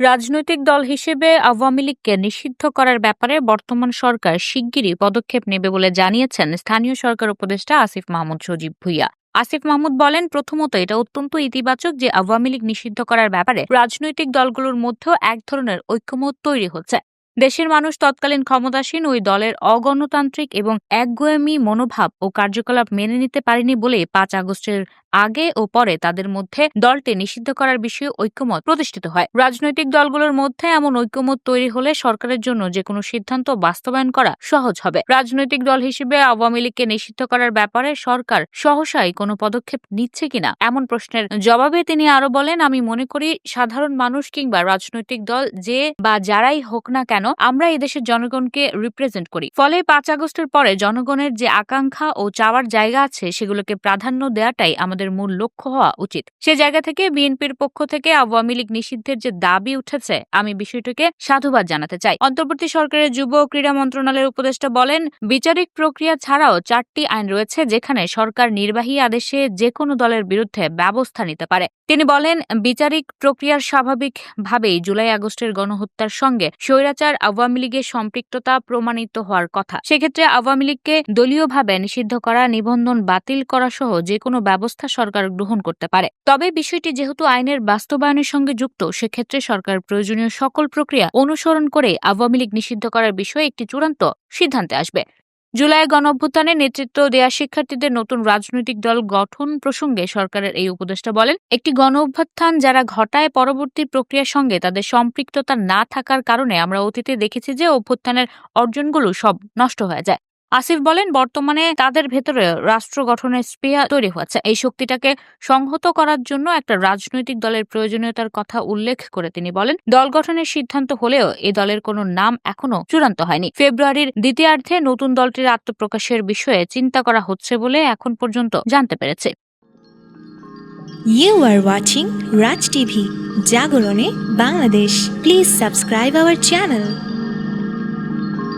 রাজনৈতিক দল হিসেবে আওয়ামী লীগকে নিষিদ্ধ করার ব্যাপারে বর্তমান সরকার শিগগিরই পদক্ষেপ নেবে বলে জানিয়েছেন স্থানীয় সরকার উপদেষ্টা আসিফ মাহমুদ সজীব ভুইয়া। আসিফ মাহমুদ বলেন, প্রথমত এটা অত্যন্ত ইতিবাচক যে আওয়ামী লীগ নিষিদ্ধ করার ব্যাপারে রাজনৈতিক দলগুলোর মধ্যেও এক ধরনের ঐক্যমত তৈরি হচ্ছে। দেশের মানুষ তৎকালীন ক্ষমতাসীন ওই দলের অগণতান্ত্রিক এবং একগুয়েমি মনোভাব ও কার্যকলাপ মেনে নিতে পারেনি বলে পাঁচ আগস্টের আগে ও পরে তাদের মধ্যে দলটি নিষিদ্ধ করার বিষয়ে ঐক্যমত প্রতিষ্ঠিত হয়। রাজনৈতিক দলগুলোর মধ্যে এমন ঐক্যমত তৈরি হলে সরকারের জন্য যে কোনো সিদ্ধান্ত বাস্তবায়ন করা সহজ হবে। রাজনৈতিক দল হিসেবে আওয়ামী লীগকে নিষিদ্ধ করার ব্যাপারে সরকার সহসাই কোনো পদক্ষেপ নিচ্ছে কিনা এমন প্রশ্নের জবাবে তিনি আরও বলেন, আমি মনে করি সাধারণ মানুষ কিংবা রাজনৈতিক দল যে বা যারাই হোক না কেন আমরা এদেশের জনগণকে রিপ্রেজেন্ট করি। ফলে পাঁচ আগস্টের পরে জনগণের যে আকাঙ্ক্ষা ও চাওয়ার জায়গা আছে, সেগুলোকে প্রাধান্য দেওয়াটাই আমাদের মূল লক্ষ্য হওয়া উচিত। সে জায়গা থেকে বিএনপির পক্ষ থেকে আওয়ামী লীগ নিষিদ্ধের যে দাবি উঠেছে, আমি বিষয়টিকে সাধুবাদ জানাতে চাই। অন্তর্বর্তী সরকারের যুব ও ক্রীড়া মন্ত্রণালয়ের উপদেষ্টা বলেন, বিচারিক প্রক্রিয়া ছাড়াও চারটি আইন রয়েছে যেখানে সরকার নির্বাহী আদেশে যে কোনো দলের বিরুদ্ধে ব্যবস্থা নিতে পারে। তিনি বলেন, বিচারিক প্রক্রিয়ার স্বাভাবিকভাবেই জুলাই আগস্টের গণহত্যার সঙ্গে স্বৈরাচার আওয়ামী লীগের সম্পৃক্ততা প্রমাণিত হওয়ার কথা। সেক্ষেত্রে আওয়ামী লীগকে দলীয়ভাবে নিষিদ্ধ করা, নিবন্ধন বাতিল করা সহ যে কোনো ব্যবস্থা সরকার গ্রহণ করতে পারে। তবে বিষয়টি যেহেতু আইনের বাস্তবায়নের সঙ্গে যুক্ত, সেক্ষেত্রে সরকার প্রয়োজনীয় সকল প্রক্রিয়া অনুসরণ করে আওয়ামী লীগ নিষিদ্ধ করার বিষয়ে একটি চূড়ান্ত সিদ্ধান্তে আসবে। জুলাই গণঅভ্যুত্থানে নেতৃত্ব দেয়া শিক্ষার্থীদের নতুন রাজনৈতিক দল গঠন প্রসঙ্গে সরকারের এই উপদেষ্টা বলেন, একটি গণ অভ্যুত্থান যারা ঘটায় পরবর্তী প্রক্রিয়ার সঙ্গে তাদের সম্পৃক্ততা না থাকার কারণে আমরা অতীতে দেখেছি যে অভ্যুত্থানের অর্জনগুলো সব নষ্ট হয়ে যায়। আসিফ বলেন বর্তমানে তাদের ভেতরে রাষ্ট্র গঠনের স্পৃহা তৈরি হচ্ছে এই শক্তিটাকে সংহত করার জন্য একটা রাজনৈতিক দলের প্রয়োজনীয়তার কথা উল্লেখ করে তিনি বলেন দল গঠনের সিদ্ধান্ত হলেও এ দলের কোনো নাম এখনও চূড়ান্ত হয়নি ফেব্রুয়ারির দ্বিতীয়ার্ধে নতুন দলটির আত্মপ্রকাশের বিষয়ে চিন্তা করা হচ্ছে বলে এখন পর্যন্ত জানতে পেরেছে You are watching Raj TV, Jagorone, Bangladesh. Please subscribe our channel.